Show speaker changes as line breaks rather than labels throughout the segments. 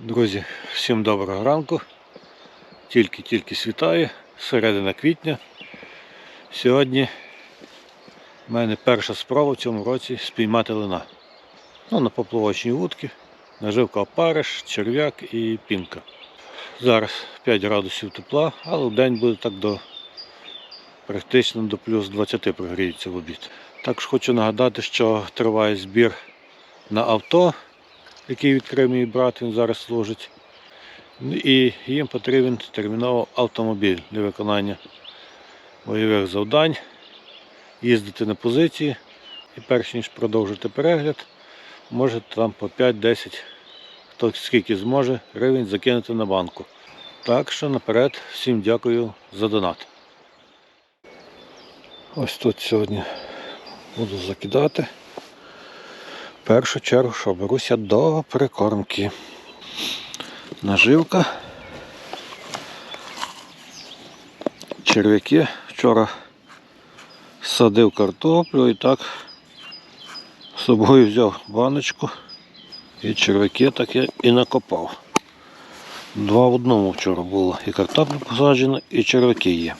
Друзі, всім доброго ранку. Тільки-тільки світає, середина квітня. Сьогодні в мене перша справа в цьому році спіймати лина. Ну, на поплавочній вудки, наживка опариш, черв'як і пінка. Зараз 5 градусів тепла, але в день буде так до практично до плюс 20 прогріється в обід. Також хочу нагадати, що триває збір на авто який відкрив мій брат, він зараз служить. Ну, І їм потрібен терміново автомобіль для виконання бойових завдань, їздити на позиції і перш ніж продовжити перегляд, можете там по 5-10, хто скільки зможе, гривень закинути на банку. Так що наперед всім дякую за донат. Ось тут сьогодні буду закидати. Першу чергу, що беруся до прикормки. Наживка. Черв'яки. Вчора садив картоплю і так з собою взяв баночку і черв'яки так я і накопав. Два в одному вчора було. І картопля посаджена, і черв'яки є.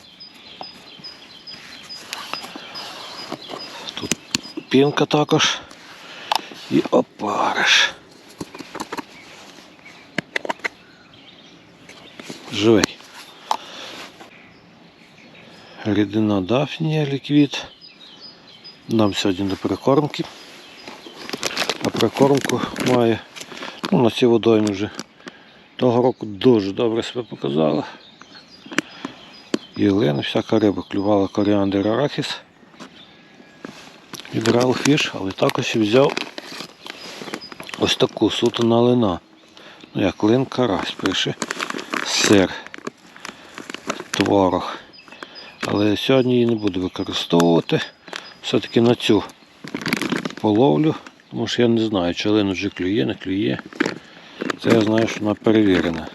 Тут пінка також. І опариш. Живий. Рідина дафнія ліквід. Нам сьогодні до прикормки. А прикормку має, ну на цій водоймі вже того року дуже добре себе показала. Єлена, всяка риба клювала коріандр арахіс. Відрав фіш, але також і взяв ось таку суто на лина. Ну як лин карась пише. Сир. Творог. Але сьогодні її не буду використовувати. Все-таки на цю половлю. Тому що я не знаю, чи лин вже клює, не клює. Це я знаю, що вона перевірена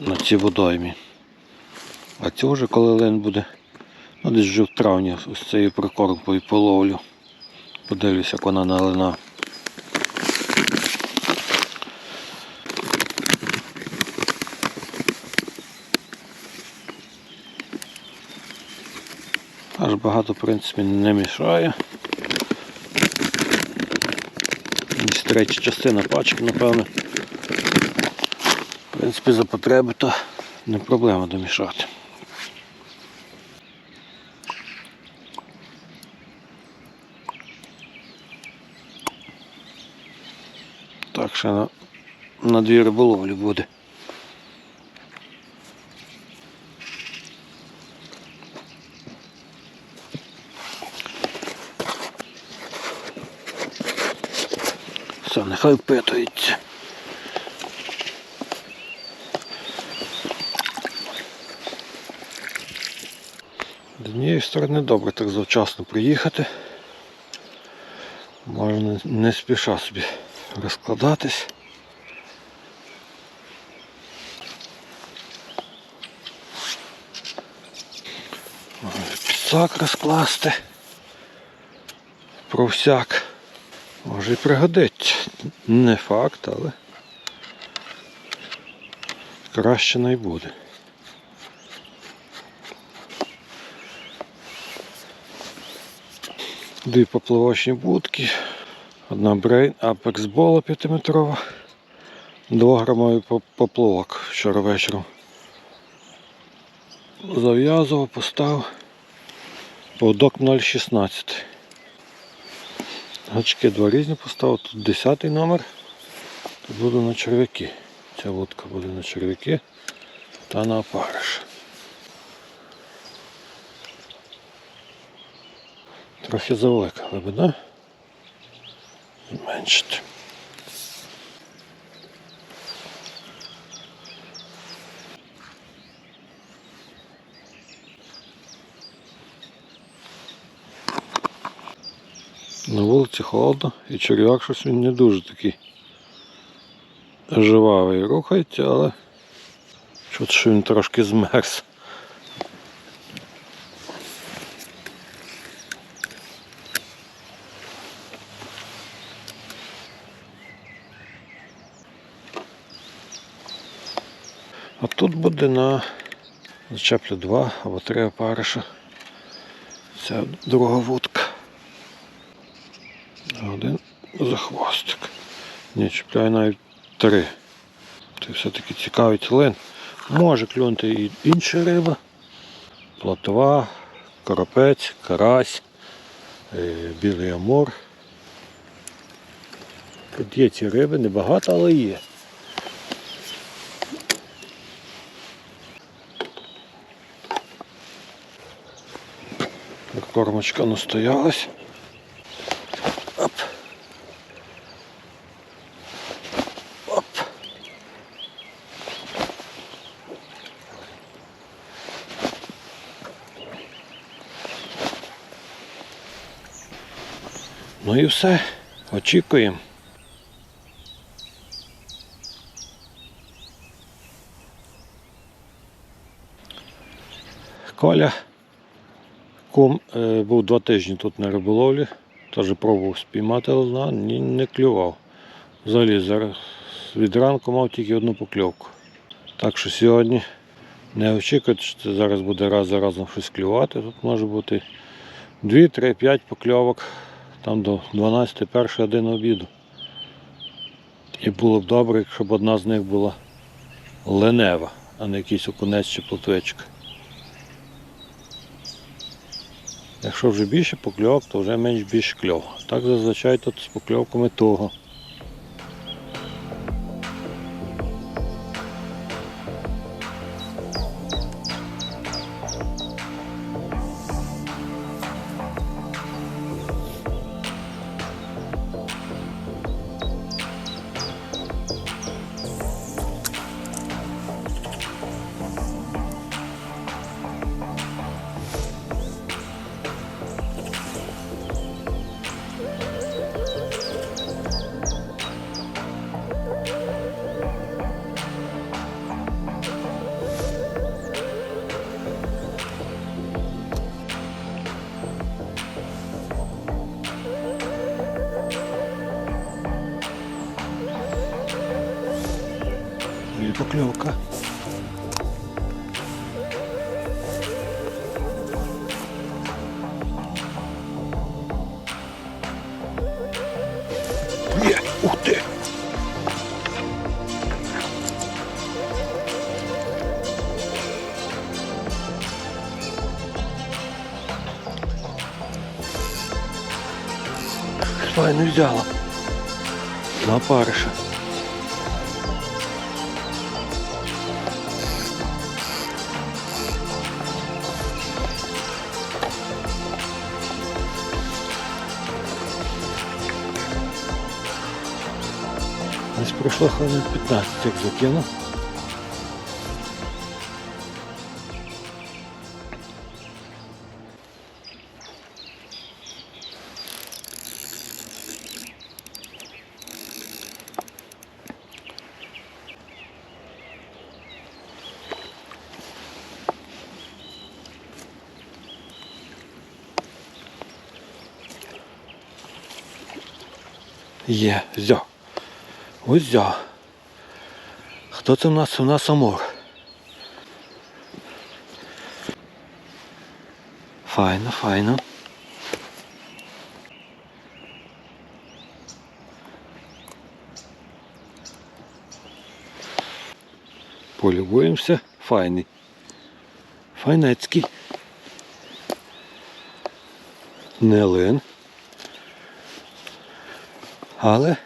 на цій водоймі. А цю вже коли лин буде, ну десь вже в травні ось цією прикормкою половлю. Подивлюся, як вона на Аж багато, в принципі, не мішає. Десь третя частина пачки, напевно. В принципі, за потреби то не проблема домішати. Так, ще на, на дві риболовлі буде. Нехай впитується. З однієї сторони добре так завчасно приїхати. Можна не спіша собі розкладатись. Підсак розкласти. Про всяк. Може і пригодиться. Не факт, але краще не буде. Дві поплавочні будки, одна брейн Apex Bola 5-метрова, 2 грамовий поп- поплавок вчора вечором. Зав'язував, поставив поводок 0,16. Гачки два різні поставив, тут 10 номер, тут буду на черв'яки. Ця вудка буде на черв'яки та на опариш. Трохи завелика глибина. Зменшити. На вулиці холодно і черв'як щось він не дуже такий живавий рухається, але чути, що він трошки змерз. А тут буде на зачеплю два або три опариша. Це друга вудка. Один за хвостик. Ні, чіпляю навіть три. Це все-таки цікавить лин. Може клюнути і інша риба. Плотва, коропець, карась, е, білий амур. Тут є ці риби, небагато, але є. Кормочка настоялась. Ну і все. Очікуємо. Коля Кум е, був два тижні тут на риболовлі, теж пробував спіймати лозна, не клював. Взагалі зараз від ранку мав тільки одну покльовку. Так що сьогодні не очікуйте, що зараз буде раз за разом щось клювати. Тут може бути 2, 3, 5 покльовок, там до 12 перший один обіду. І було б добре, якщо б одна з них була ленева, а не якийсь окунець чи плотвичка. Якщо вже більше покльовок, то вже менш більш кльов. Так зазвичай тут з покльовками того. Файно взяла. На париша. Десь пройшло хвилин 15, як закинув. Є, взяв. Ось взяв. Хто це в нас? У нас Амур. Файно, файно. Полюбуємося. Файний. Файнецький. Не лин. Але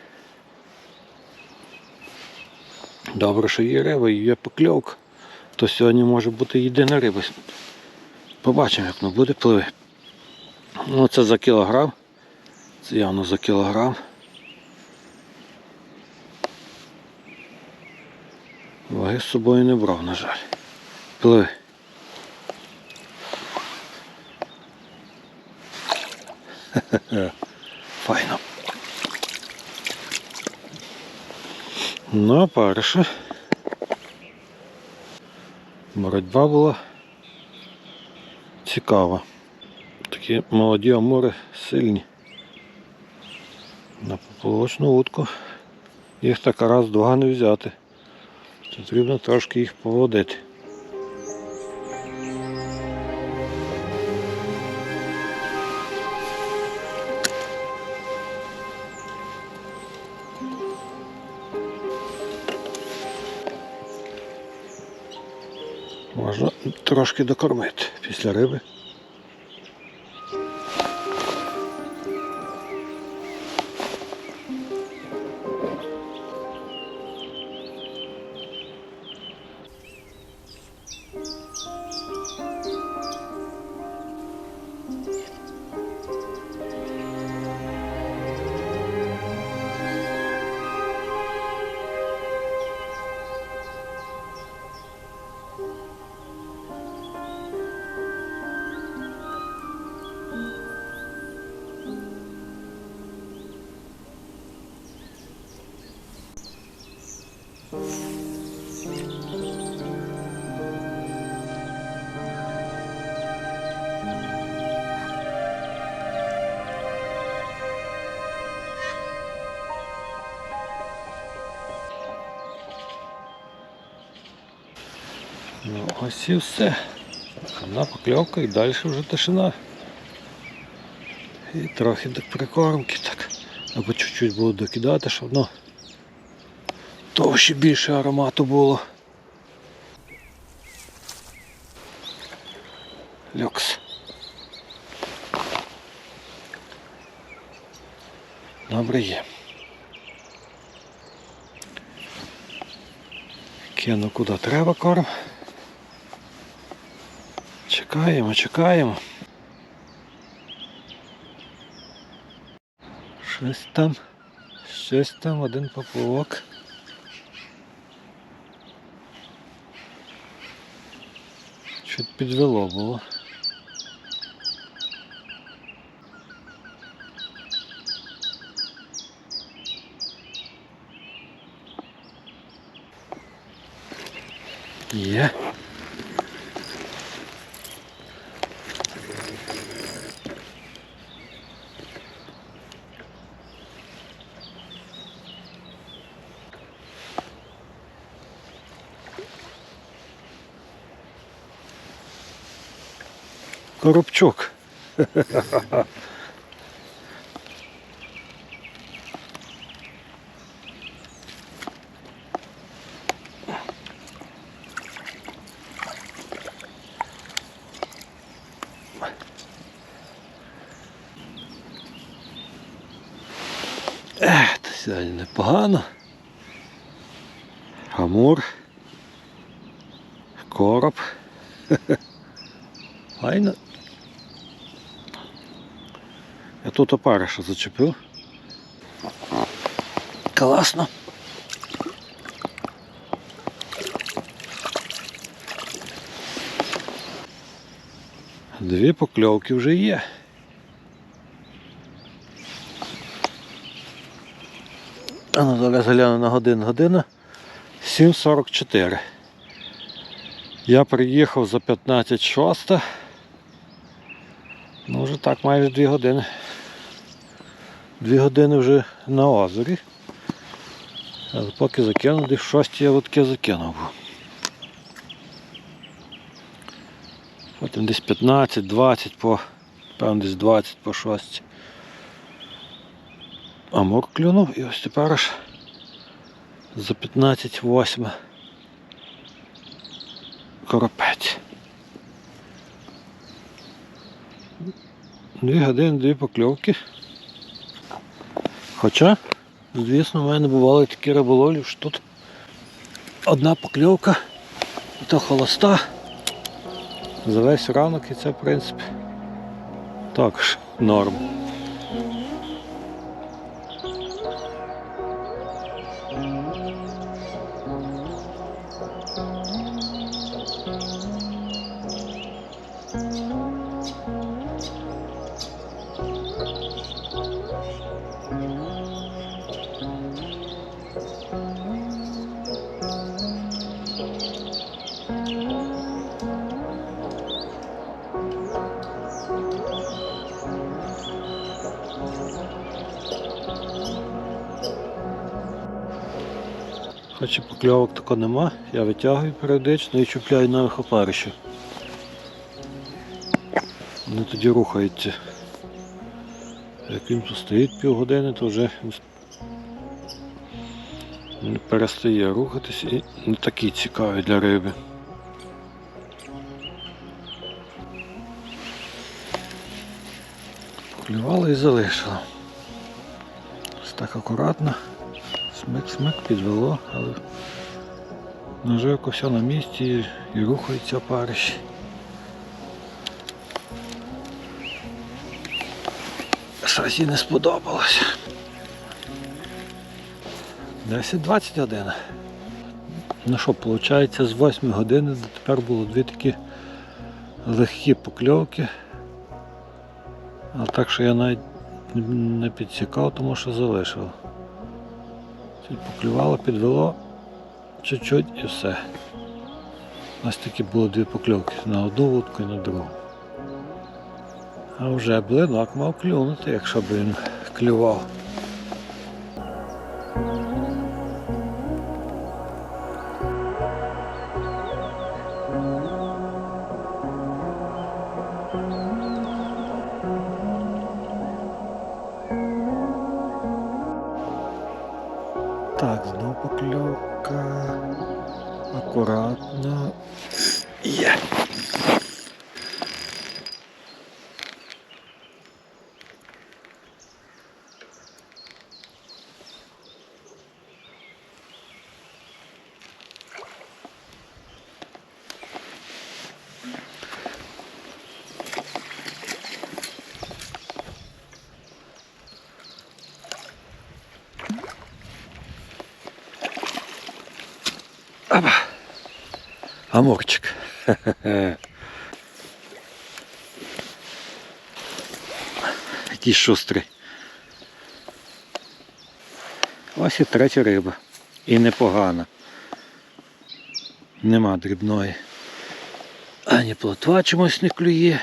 Добре, що є риба і є покльовка, то сьогодні може бути єдина риба. Побачимо, як воно буде пливи. Ну це за кілограм. Це явно за кілограм. Ваги з собою не брав, на жаль. Пливи. Файно. Ну, перше. Боротьба була цікава. Такі молоді амури сильні. На поплавочну утку їх так раз-два не взяти. Потрібно трошки їх поводити. Трошки докормити після риби. Ось і все. Одна покльовка і далі вже тишина. І трохи до прикормки так. Або чуть-чуть буду докидати, щоб воно товще більше аромату було. Люкс. Добре є. Кину куди треба корм. Чекаємо, чекаємо. Щось там, щось там, один поплавок. Чуть підвело було. Є. Коробчук. Ех, та сьогодні непогано. Амур. Короб. тут опариша зачепив. Класно. Дві покльовки вже є. А ну зараз гляну на годину година. 7.44. Я приїхав за 15.06. Ну вже так майже 2 години. Дві години вже на озері. Але поки закинув, десь 6 я вудки закинув. Потім десь 15-20 по, певно десь 20 по 6. Амур клюнув і ось тепер аж за 15-8 коропець. Дві години, дві покльовки. Хоча, звісно, в мене бували такі риболовлі, що тут одна покльовка, і то холоста. За весь ранок і це, в принципі, також норм. Хоч і покльовок тако нема, я витягую періодично і чіпляю нових опаришів. Вони тоді рухаються. Як він постоїть півгодини, то вже він перестає рухатись і не такий цікавий для риби. Поклювала і залишила. Ось так акуратно. Смик-смик підвело, але наживка все на місці і, і рухаються опариші. Щось їй не сподобалося. 10-21. Ну що, виходить, з 8 години до тепер було дві такі легкі покльовки. А так що я навіть не підсікав, тому що залишив. Чуть поклювало, підвело чуть-чуть і все. У нас такі було дві покльовки на одну вудку і на другу. А вже блинок мав клюнути, якщо б він клював. Так, поклевка. Акуратно. Є. Аба. Амурчик. Який шустрий. Ось і третя риба. І непогана. Нема дрібної. Ані плотва чомусь не клює.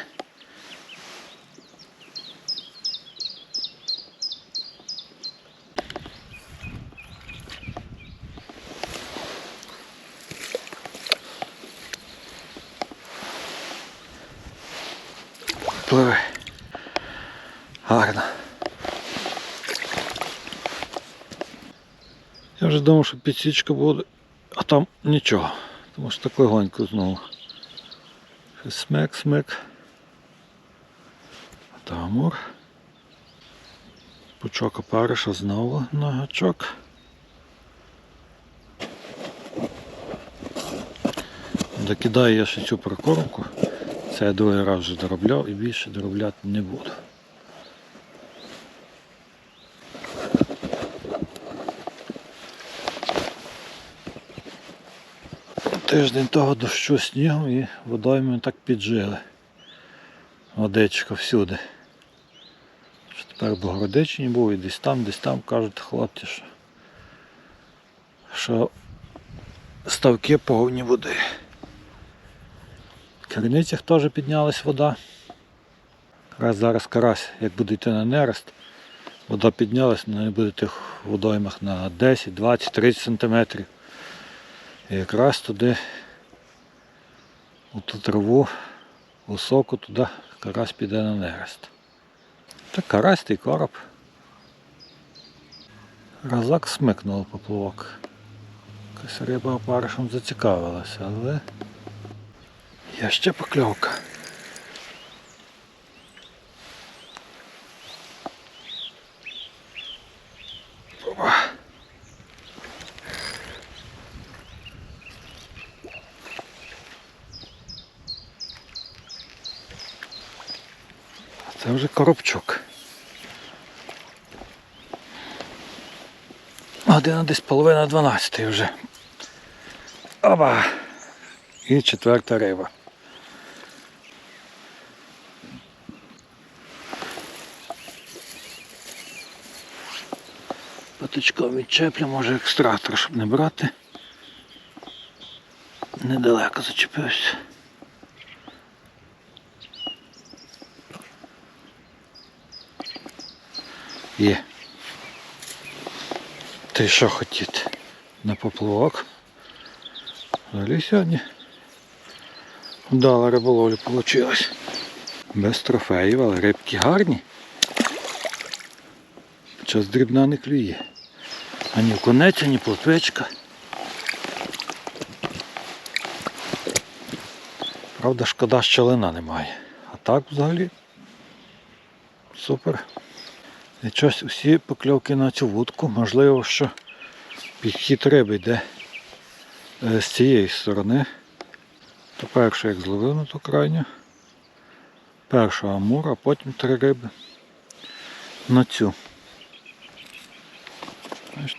Пливе. Гарно. Я вже думав, що підсічка буде, а там нічого. Тому що так легонько знову. Смек, смек. Та амур. Пучок опариша знову на гачок. Докидаю я ще цю прикормку. Це я другий раз вже доробляв і більше доробляти не буду. Тиждень того дощу снігу і водойми так піджили. Водичка всюди. Що тепер в Богородичині був і десь там, десь там кажуть хлопці, що, що ставки повні води. В Криницях теж піднялась вода. Якраз зараз карась, як буде йти на нерест, вода піднялась, не буде тих водоймах на 10, 20, 30 сантиметрів. І якраз туди, у ту траву, високо туди карась піде на нерест. Та карась та короб. Разак смикнув поплавок. Якась риба опаришем зацікавилася, але я ще покльовка. Опа. Це вже коробчук. Година десь половина 12 вже. Оба! І четверта риба. Патичком відчеплю, може екстрактор, щоб не брати. Недалеко зачепився. Є. Ти що хотіти? на поплавок. Взагалі сьогодні вдала риболовля вийшла. Без трофеїв, але рибки гарні. Час дрібна не клює. Ані в конець, ані плотвичка. Правда, шкода, щелина немає. А так взагалі супер. Щось усі покльовки на цю вудку. Можливо, що підхід риби йде е, з цієї сторони. То перше як зловив на ту крайню. Першу амур, а потім три риби на цю.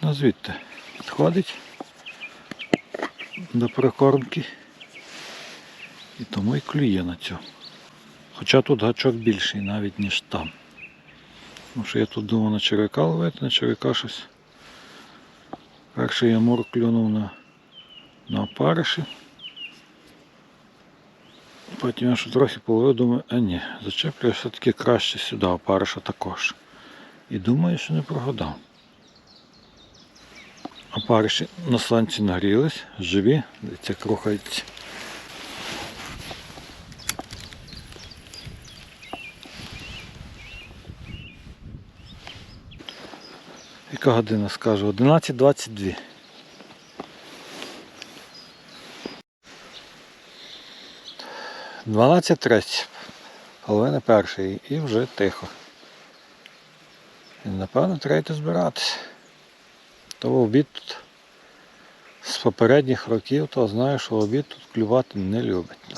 На звідти підходить до прикормки. І тому і клює на цю. Хоча тут гачок більший навіть ніж там. Тому що я тут думав на червяка ловити, на червяка щось. Перший амур клюнув на, на опариші. Потім я ще трохи половив, думаю, а ні, зачеплюю все-таки краще сюди, опариша також. І думаю, що не прогадав. Опариші на сонці нагрілись, живі, дивіться, як Яка година скажу? 11.22. Дванадцять тридцять. Половина першої і вже тихо. І напевно треба йти збиратися. То в обід тут з попередніх років, то знаю, що в обід тут клювати не любить.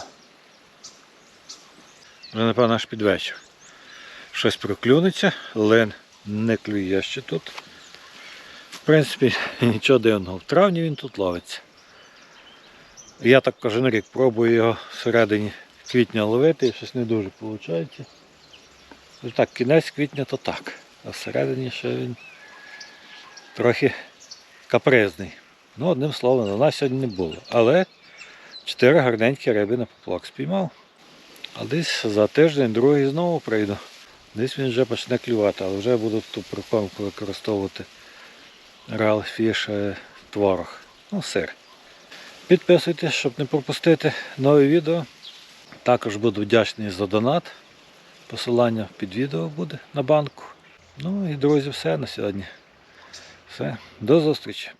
Вже напевно аж під вечір. Щось проклюнеться, лен не клює ще тут. Принципі, нічого дивного. В травні він тут ловиться. Я так кожен рік пробую його всередині квітня ловити і щось не дуже виходить. Ну так, кінець квітня то так. А всередині ще він трохи капризний. Ну, одним словом, на нас сьогодні не було. Але чотири гарненькі риби на поплавок спіймав. А десь за тиждень другий знову прийду. Десь він вже почне клювати, але вже буду ту прикормку використовувати Real Fish творог. Ну, сир. Підписуйтесь, щоб не пропустити нові відео. Також буду вдячний за донат. Посилання під відео буде на банку. Ну і друзі, все на сьогодні. Все, до зустрічі.